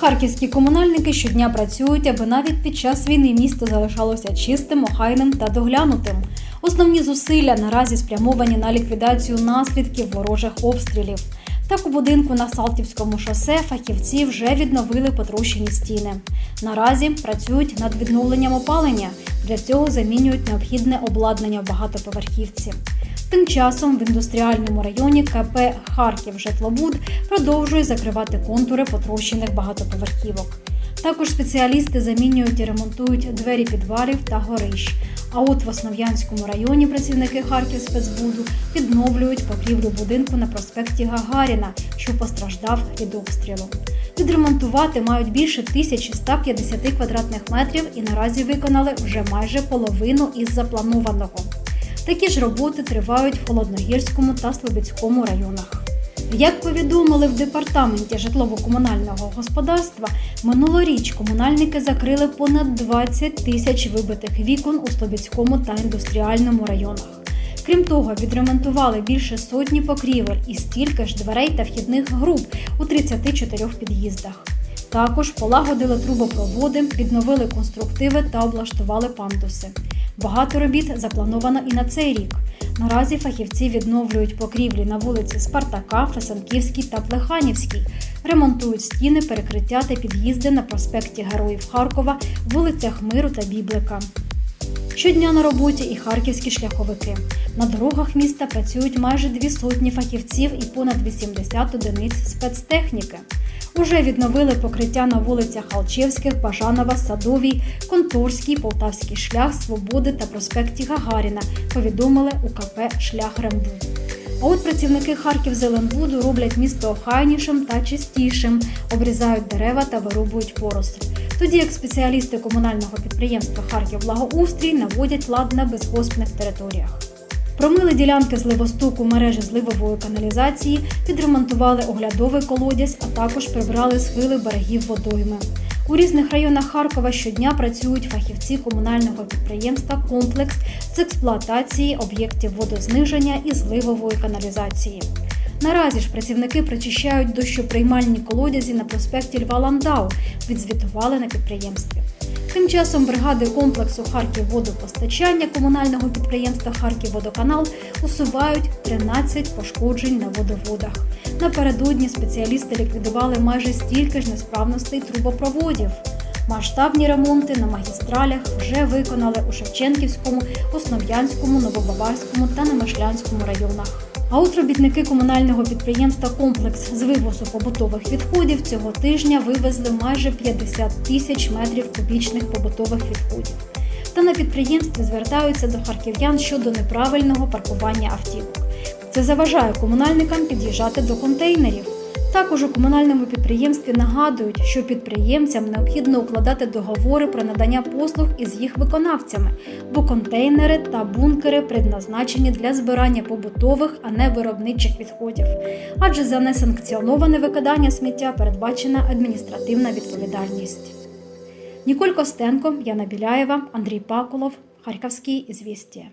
Харківські комунальники щодня працюють, аби навіть під час війни місто залишалося чистим, охайним та доглянутим. Основні зусилля наразі спрямовані на ліквідацію наслідків ворожих обстрілів. Так у будинку на Салтівському шосе фахівці вже відновили потрощені стіни. Наразі працюють над відновленням опалення. Для цього замінюють необхідне обладнання в багатоповерхівці. Тим часом в індустріальному районі КП Харків Житлобуд продовжує закривати контури потрощених багатоповерхівок. Також спеціалісти замінюють і ремонтують двері підвалів та горищ. А от в Основ'янському районі працівники Харків спецбуду відновлюють покрівлю будинку на проспекті Гагаріна, що постраждав від обстрілу. Відремонтувати мають більше 1150 квадратних метрів і наразі виконали вже майже половину із запланованого. Такі ж роботи тривають в Холодногірському та Слобідському районах. Як повідомили в департаменті житлово-комунального господарства, минулоріч комунальники закрили понад 20 тисяч вибитих вікон у Слобідському та індустріальному районах. Крім того, відремонтували більше сотні покрівель і стільки ж дверей та вхідних груп у 34 під'їздах. Також полагодили трубопроводи, відновили конструктиви та облаштували пандуси. Багато робіт заплановано і на цей рік. Наразі фахівці відновлюють покрівлі на вулиці Спартака, Фесенківській та Плеханівській, ремонтують стіни, перекриття та під'їзди на проспекті Героїв Харкова, вулицях Миру та Біблика. Щодня на роботі і харківські шляховики. На дорогах міста працюють майже дві сотні фахівців і понад 80 одиниць спецтехніки. Уже відновили покриття на вулицях Алчевських, Бажанова, Садовій, Конторський, Полтавський шлях, Свободи та проспекті Гагаріна, повідомили у КП Шлях РЕМБУ. А от працівники Харків Зеленбуду роблять місто охайнішим та чистішим, обрізають дерева та вирубують поросль. Тоді як спеціалісти комунального підприємства Харків Благоустрій наводять лад на безгоспних територіях. Промили ділянки зливостоку мережі зливової каналізації, відремонтували оглядовий колодязь, а також прибрали схили берегів водойми. У різних районах Харкова щодня працюють фахівці комунального підприємства Комплекс з експлуатації об'єктів водозниження і зливової каналізації. Наразі ж працівники прочищають дощоприймальні колодязі на проспекті Льва Ландау, відзвітували на підприємстві. Тим часом бригади комплексу Харківводопостачання комунального підприємства Харківводоканал усувають 13 пошкоджень на водоводах. Напередодні спеціалісти ліквідували майже стільки ж несправностей трубопроводів. Масштабні ремонти на магістралях вже виконали у Шевченківському, Основ'янському, Новобаварському та Немишлянському районах. А от робітники комунального підприємства Комплекс з вивозу побутових відходів цього тижня вивезли майже 50 тисяч метрів кубічних побутових відходів. Та на підприємстві звертаються до харків'ян щодо неправильного паркування автівок. Це заважає комунальникам під'їжджати до контейнерів. Також у комунальному підприємстві нагадують, що підприємцям необхідно укладати договори про надання послуг із їх виконавцями, бо контейнери та бункери предназначені для збирання побутових, а не виробничих відходів. Адже за несанкціоноване викидання сміття передбачена адміністративна відповідальність. Ніколь Костенко, Яна Біляєва, Андрій Пакулов, Харківські ізвістія.